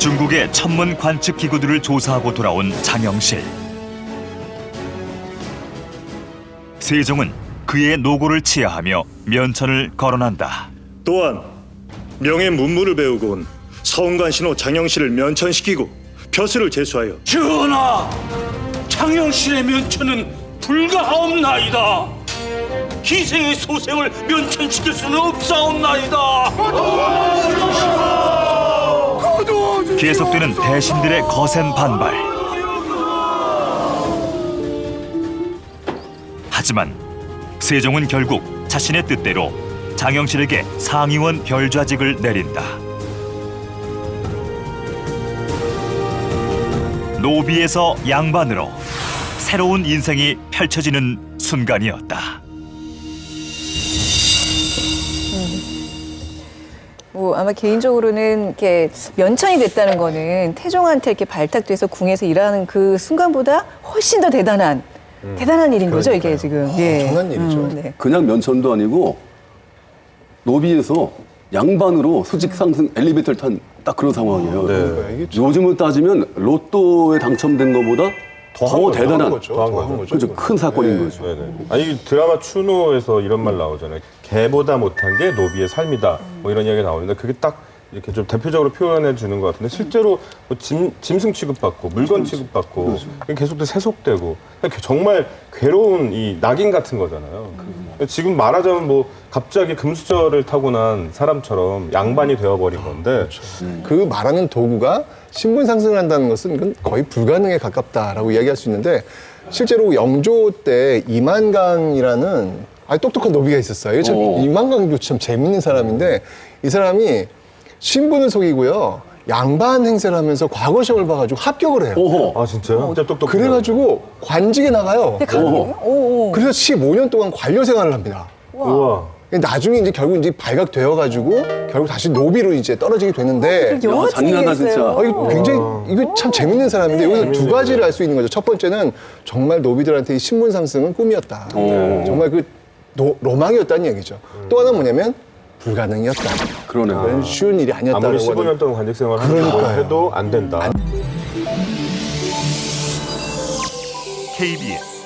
중국의 천문 관측 기구들을 조사하고 돌아온 장영실. 세종은 그의 노고를 치하하며 면천을 거론한다. 또한 명예 문물을 배우고 온 서운관 신호 장영실을 면천시키고 벼슬을 제수하여 전하, 장영실의 면천은 불가하옵나이다. 기생의 소생을 면천시킬 수는 없사옵나이다. 계속되는 대신들의 거센 반발. 하지만 세종은 결국 자신의 뜻대로 장영실에게 상의원 별좌직을 내린다. 노비에서 양반으로 새로운 인생이 펼쳐지는 순간이었다. 뭐 아마 개인적으로는 이렇게 면천이 됐다는 거는 태종한테 이렇게 발탁돼서 궁에서 일하는 그 순간보다 훨씬 더 대단한 대단한 일인 거죠 이게 지금. 예. 엄청난 일이죠. 네. 그냥 면천도 아니고 노비에서 양반으로 수직 상승 엘리베이터를 탄 딱 그런 상황이에요. 그러니까 이게 참 요즘은 따지면 로또에 당첨된 것보다 더, 더한 거죠, 대단한 더한 거죠. 더한 더한 거죠. 그죠 큰 사건인 거죠. 네네. 아니 이 드라마 추노에서 이런 말 나오잖아요. 개보다 못한 게 노비의 삶이다. 뭐 이런 이야기 나오는데 그게 딱 이렇게 좀 대표적으로 표현해 주는 것 같은데 실제로 뭐 짐, 짐승 취급받고 물건 취급받고 계속 세속되고 그러니까 정말 괴로운 이 낙인 같은 거잖아요. 지금 말하자면 뭐 갑자기 금수저를 타고난 사람처럼 양반이 되어버린 건데 그 말하는 도구가 신분 상승을 한다는 것은 거의 불가능에 가깝다라고 이야기할 수 있는데 실제로 영조 때 이만강이라는 아주 똑똑한 노비가 있었어요. 이거 참 오. 이만강도 참 재밌는 사람인데 이 사람이 신분을 속이고요. 양반 행세를 하면서 과거 시험을 봐가지고 합격을 해요. 오호. 아 진짜요? 진짜 똑똑. 그래가지고 관직에 나가요. 근데 가능해요? 오, 오. 그래서 15년 동안 관료 생활을 합니다. 우와. 나중에 이제 결국 이제 발각되어가지고 결국 다시 노비로 이제 떨어지게 되는데 영화 잔인하다. 진짜. 아, 이거 굉장히 이거 참 재밌는 사람인데 여기서 두 가지를 알 수 있는 거죠. 첫 번째는 정말 노비들한테 이 신분 상승은 꿈이었다. 오. 정말 그 노- 로망이었다는 얘기죠. 또 하나 뭐냐면 불가능이었다. 그러네요. 그건 쉬운 일이 아니었다고 아무리 15년 동안 관직 생활을 한다고 그러니까요. 해도 안 된다. KBS